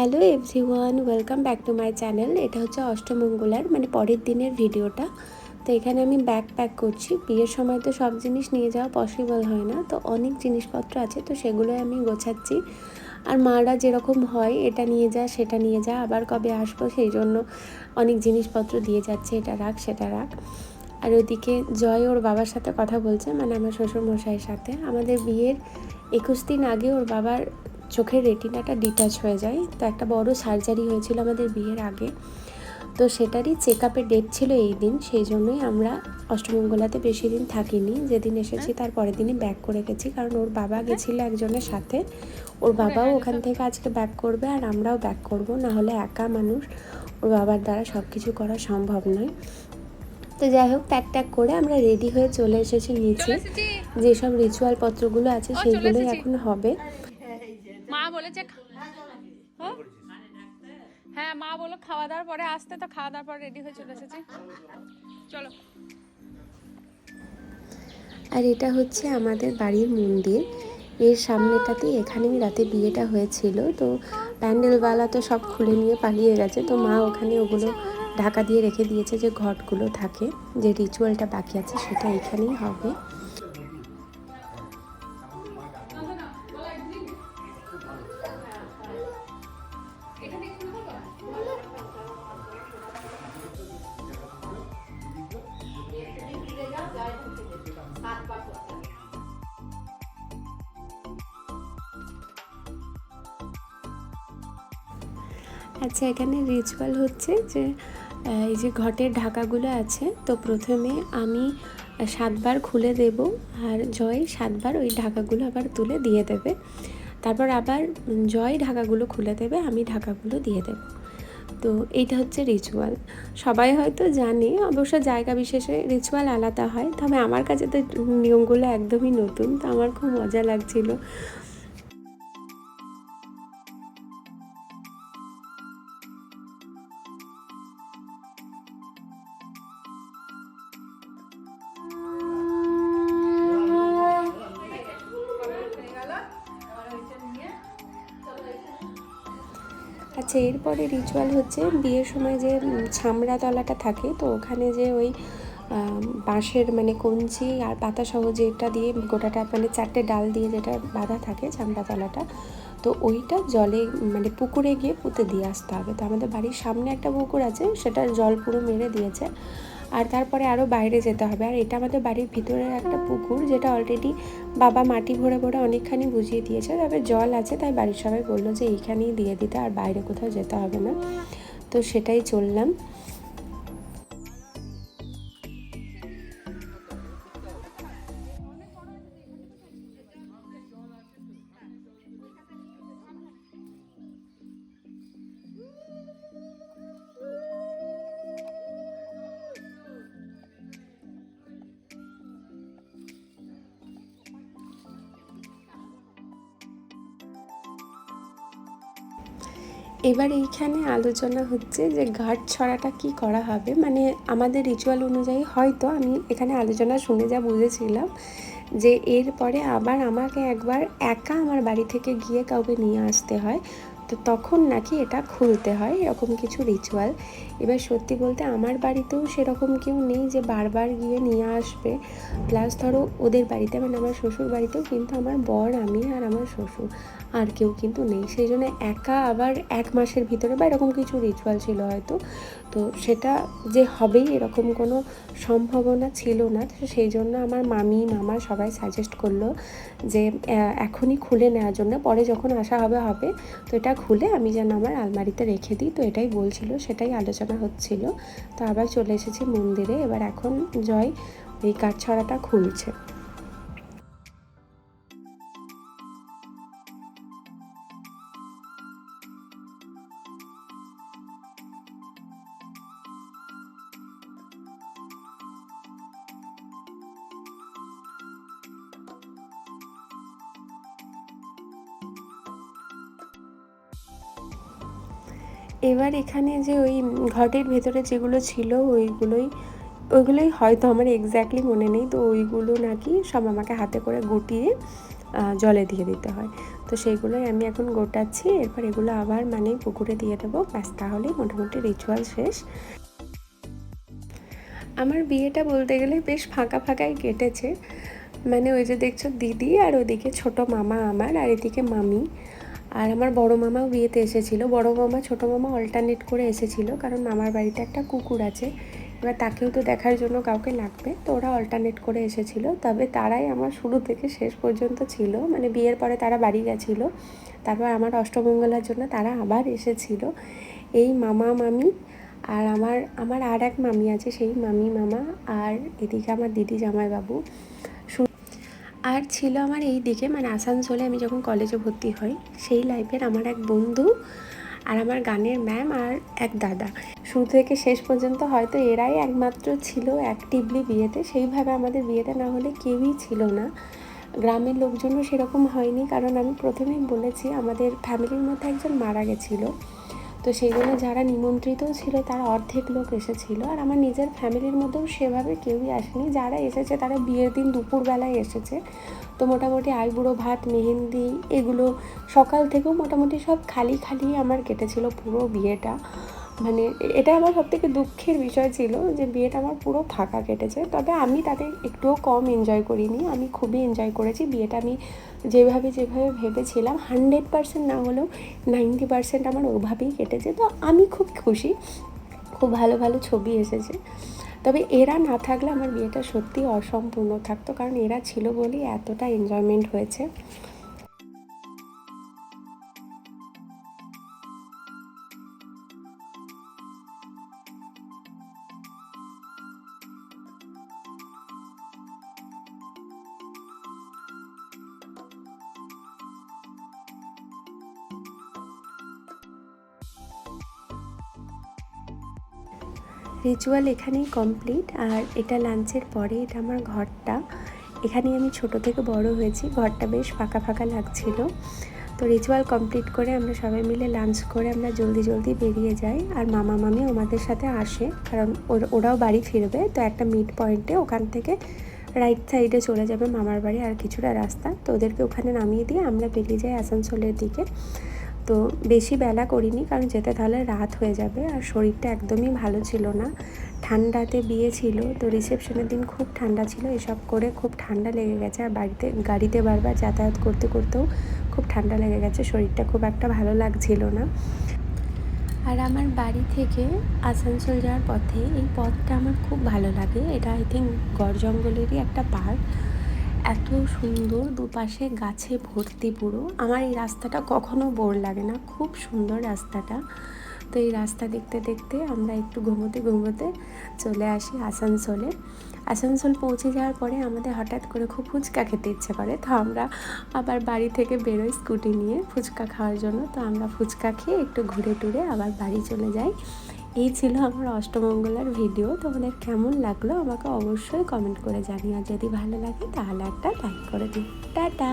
Hello everyone welcome back to my channel. এটা হচ্ছে অষ্টমঙ্গলার মানে পরের দিনের ভিডিওটা। তো এখানে আমি ব্যাগ প্যাক করছি। বিয়ের সময় তো সব জিনিস নিয়ে যাওয়া পসিবল হয় না। তো অনেক জিনিসপত্র আছে, তো সেগুলো আমি গোছাচ্ছি। আর মারা যেরকম হয়, এটা নিয়ে যা, সেটা নিয়ে যা, আবার কবে আসব সেই জন্য অনেক জিনিসপত্র দিয়ে যাচ্ছে, এটা রাখ, সেটা রাখ। আর ওদিকে জয় ওর বাবার সাথে কথা বলছে মানে আমার শ্বশুর মশাইয়ের সাথে। আমাদের বিয়ের একুশ দিন আগে ওর বাবার চোখের রেটিনাটা ডিটাচ হয়ে যায়। তো একটা বড় সার্জারি হয়েছিল আমাদের বিয়ের আগে। তো সেটারই চেক আপের ডেট ছিল এই দিন সেই জন্যই আমরা অষ্টমঙ্গলাতে বেশি দিন থাকিনি। যেদিন এসেছি তার পরের দিনই ব্যাক করে গেছি কারণ ওর বাবা গেছিল একজনের সাথে। ওর বাবাও ওখান থেকে আজকে ব্যাক করবে আর আমরাও ব্যাক করব। না হলে একা মানুষ ওর বাবার দ্বারা সব কিছু করা সম্ভব নয়। তো যাই হোক প্যাক ট্যাক করে আমরা রেডি হয়ে চলে এসেছি নিচে। যেসব রিচুয়াল পত্রগুলো আছে সেইগুলোই এখন হবে। বলেছে হ্যাঁ? হ্যাঁ মা বলো খাওয়া দাওয়ার পরে আসতে, তো খাওয়া দাওয়ার পরে রেডি হয়ে চলে এসেছি। চলো। আর এটা হচ্ছে আমাদের বাড়ির মন্দির। এর সামনেটাতেই এখানেই রাতে বিয়েটা হয়েছিল, তো প্যান্ডেলওয়ালা তো সব খুলে নিয়ে পালিয়ে গেছে, তো মা ওখানে ওগুলো ঢাকা দিয়ে রেখে দিয়েছে যে ঘটগুলো থাকে, যে রিচুয়ালটা বাকি আছে সেটা এখানেই হবে। আচ্ছা এখানে রিচুয়াল হচ্ছে যে এই যে ঘটের ঢাকাগুলো আছে, তো প্রথমে আমি সাতবার খুলে দেব আর জয় সাতবার ওই ঢাকাগুলো আবার তুলে দিয়ে দেবে। তারপর আবার জয় ঢাকাগুলো খুলে দেবে, আমি ঢাকাগুলো দিয়ে দেব। তো এইটা হচ্ছে রিচুয়াল সবাই হয়তো জানে, অবশ্য জায়গা বিশেষে রিচুয়াল আলাদা হয়, তবে আমার কাছে তো নিয়মগুলো একদমই নতুন, তো আমার খুব মজা লাগছিল। আচ্ছা এরপরে রিচুয়াল হচ্ছে বিয়ের সময় যে ছামড়া তলাটা থাকে, তো ওখানে যে ওই বাঁশের মানে কঞ্চি আর পাতা সহ যেটা দিয়ে গোটাটা মানে চারটে ডাল দিয়ে যেটা বাঁধা থাকে চামড়া তলাটা, তো ওইটা জলে মানে পুকুরে গিয়ে পুঁতে দিয়ে আসতে হবে। তো আমাদের বাড়ির সামনে একটা পুকুর আছে সেটা জল পুরো মেরে দিয়েছে। আর তারপরে আরও বাইরে যেতে হবে। আর এটা আমাদের বাড়ির ভিতরের একটা পুকুর, যেটা অলরেডি বাবা মাটি ভরে ভরে অনেকখানি বুঝিয়ে দিয়েছে, তবে জল আছে, তাই বাড়ির সবাই বলল যে এইখানেই দিয়ে দিতে, আর বাইরে কোথাও যেতে হবে না। তো সেটাই চললাম। এবার এইখানে আলোচনা হচ্ছে যে ঘাট ছড়াটা কি করা হবে। মানে আমাদের রিচুয়াল অনুযায়ী হয়তো আমি এখানে আলোচনা শুনে যা বুঝেছিলাম যে এরপরে আবার আমাকে একবার একা আমার বাড়ি থেকে গিয়ে কাউকে নিয়ে আসতে হয়। তো তখন নাকি এটা খুলতে হয়, এরকম কিছু রিচুয়াল এবার সত্যি বলতে আমার বাড়িতেও সেরকম কেউ নেই যে বারবার গিয়ে নিয়ে আসবে। প্লাস ধরো ওদের বাড়িতে মানে আমার শ্বশুর বাড়িতেও কিন্তু আমার বর, আমি আর আমার শ্বশুর, আর কেউ কিন্তু নেই। সেই জন্য একা আবার এক মাসের ভিতরে বা এরকম কিছু রিচুয়াল ছিল হয়তো। তো সেটা যে হবেই এরকম কোনো সম্ভাবনা ছিল না সেই জন্য আমার মামি, মামা সবাই সাজেস্ট করল যে এখনই খুলে নেওয়ার জন্য, পরে যখন আসা হবে হবে, তো এটা খুলে আমি যেন আমার আলমারিতে রেখে দিই, তো এটাই বলছিল, সেটাই আলোচনা হচ্ছিল, তো আবার চলে এসেছি মন্দিরে, এবার এখন জয়, এই কাঠ ছড়াটা খুলছে। এবার এখানে যে ওই ঘটের ভেতরে যেগুলো ছিল, ওইগুলোই ওইগুলোই হয়তো আমার এক্স্যাক্টলি মনে নেই। তো ওইগুলো নাকি সব আমাকে হাতে করে গুটিয়ে জলে দিয়ে দিতে হয়। তো সেইগুলোই আমি এখন গোটাচ্ছি। এরপর এগুলো আবার মানে পুকুরে দিয়ে দেবো। ব্যাস, তাহলেই মোটামুটি রিচুয়াল শেষ। আমার বিয়েটা বলতে গেলে বেশ ফাঁকা ফাঁকাই কেটেছে। মানে ওই যে দেখছ দিদি আর ওদিকে ছোট মামা আমার, আর এদিকে মামি। আর আমার বড় মামাও বিয়েতে এসেছিল। বড় মামা, ছোট মামা অল্টারনেট করে এসেছিল কারণ মামার বাড়িতে একটা কুকুর আছে। এবার তাকেও তো দেখার জন্য কাউকে লাগবে। তো ওরা অল্টারনেট করে এসেছিল। তবে তারাই আমার শুরু থেকে শেষ পর্যন্ত ছিল। মানে বিয়ের পরে তারা বাড়ি গেছিল। তারপর আমার অষ্টমঙ্গলার জন্য তারা আবার এসেছিল। এই মামা মামি আর আমার আমার আর এক মামি আছে, সেই মামি মামা আর এদিকে আমার দিদি জামাইবাবু। আর ছিল আমার এই দিকে মানে আসানসোলে আমি যখন কলেজে ভর্তি হই, সেই লাইফের আমার এক বন্ধু আর আমার গানের ম্যাম আর এক দাদা। শুরু থেকে শেষ পর্যন্ত হয়তো এরাই একমাত্র ছিল অ্যাক্টিভলি বিয়েতে। সেইভাবে আমাদের বিয়েতে না হলে কেউই ছিল না। গ্রামের লোকজনও সেরকম হয়নি, কারণ আমি প্রথমেই বলেছি আমাদের ফ্যামিলির মধ্যে একজন মারা গেছিল। তো সেই জন্য যারা নিমন্ত্রিত ছিল, তারা অর্ধেক লোক এসেছিল। আর আমার নিজের ফ্যামিলির মধ্যেও সেভাবে কেউই আসেনি। যারা এসেছে, তারা বিয়ের দিন দুপুরবেলায় এসেছে। তো মোটামুটি আইবুড়ো ভাত, মেহেন্দি এগুলো সকাল থেকেও মোটামুটি সব খালি খালি আমার কেটেছিল পুরো বিয়েটা। মানে এটা আমার সব থেকে দুঃখের বিষয় ছিল যে বিয়েটা আমার পুরো ফাঁকা কেটেছে। তবে আমি তাতে একটুও কম এনজয় করিনি। আমি খুবই এনজয় করেছি। বিয়েটা আমি যেভাবে যেভাবে ভেবেছিলাম হান্ড্রেড পার্সেন্ট না হলেও নাইনটি পার্সেন্ট আমার ওভাবেই কেটেছে। তো আমি খুব খুশি, খুব ভালো ভালো ছবি এসেছে। তবে এরা না থাকলে আমার বিয়েটা সত্যি অসম্পূর্ণ থাকতো, কারণ এরা ছিল বলেই এতটা এনজয়মেন্ট হয়েছে। রিচুয়াল এখানেই কমপ্লিট আর এটা লাঞ্চের পরে এটা আমার ঘরটা। এখানেই আমি ছোট থেকে বড় হয়েছি, ঘরটা বেশ ফাঁকা ফাঁকা লাগছিল। তো রিচুয়াল কমপ্লিট করে আমরা সবাই মিলে লাঞ্চ করে আমরা জলদি জলদি বেরিয়ে যাই, আর মামা মামি আমাদের সাথে আসে, কারণ ওর- ওরাও বাড়ি ফিরবে। তো একটা মিড পয়েন্টে ওখান থেকে রাইট সাইডে চলে যাবে মামার বাড়ি, আর কিছুটা রাস্তা। তো ওদেরকে ওখানে নামিয়ে দিয়ে আমরা বেরিয়ে যাই আসানসোলের দিকে। তো বেশি বেলা করিনি, কারণ যেতে তাহলে রাত হয়ে যাবে আর শরীরটা একদমই ভালো ছিল না। ঠান্ডাতে বিয়ে ছিল, তো রিসেপশনের দিন খুব ঠান্ডা ছিল, এসব করে খুব ঠান্ডা লেগে গেছে আর বাড়িতে, গাড়িতে বারবার যাতায়াত করতে করতেও খুব ঠান্ডা লেগে গেছে, শরীরটা খুব একটা ভালো লাগছিল না। আর আমার বাড়ি থেকে আসানসোল যাওয়ার পথে এই পথটা আমার খুব ভালো লাগে, এটা আই থিঙ্ক গড় জঙ্গলেরই একটা পার্ক। এত সুন্দর দুপাশে গাছে ভর্তি পুরো। আমার এই রাস্তাটা কখনো বোর লাগে না, খুব সুন্দর রাস্তাটা। তো এই রাস্তা দেখতে দেখতে আমরা একটু ঘুমোতে ঘুমোতে চলে আসি আসানসোলে। আসানসোল পৌঁছে যাওয়ার পরে আমাদের হঠাৎ করে খুব ফুচকা খেতে ইচ্ছে করে। তো আমরা আবার বাড়ি থেকে বেরোই স্কুটি নিয়ে ফুচকা খাওয়ার জন্য। তো আমরা ফুচকা খেয়ে একটু ঘুরে টুরে আবার বাড়ি চলে যাই। এই ছিল আমার অষ্টমঙ্গলার ভিডিও তোমাদের কেমন লাগল আমাকে অবশ্যই কমেন্ট করে জানিও। যদি ভালো লাগে তাহলে একটা লাইক করে দিও। টাটা!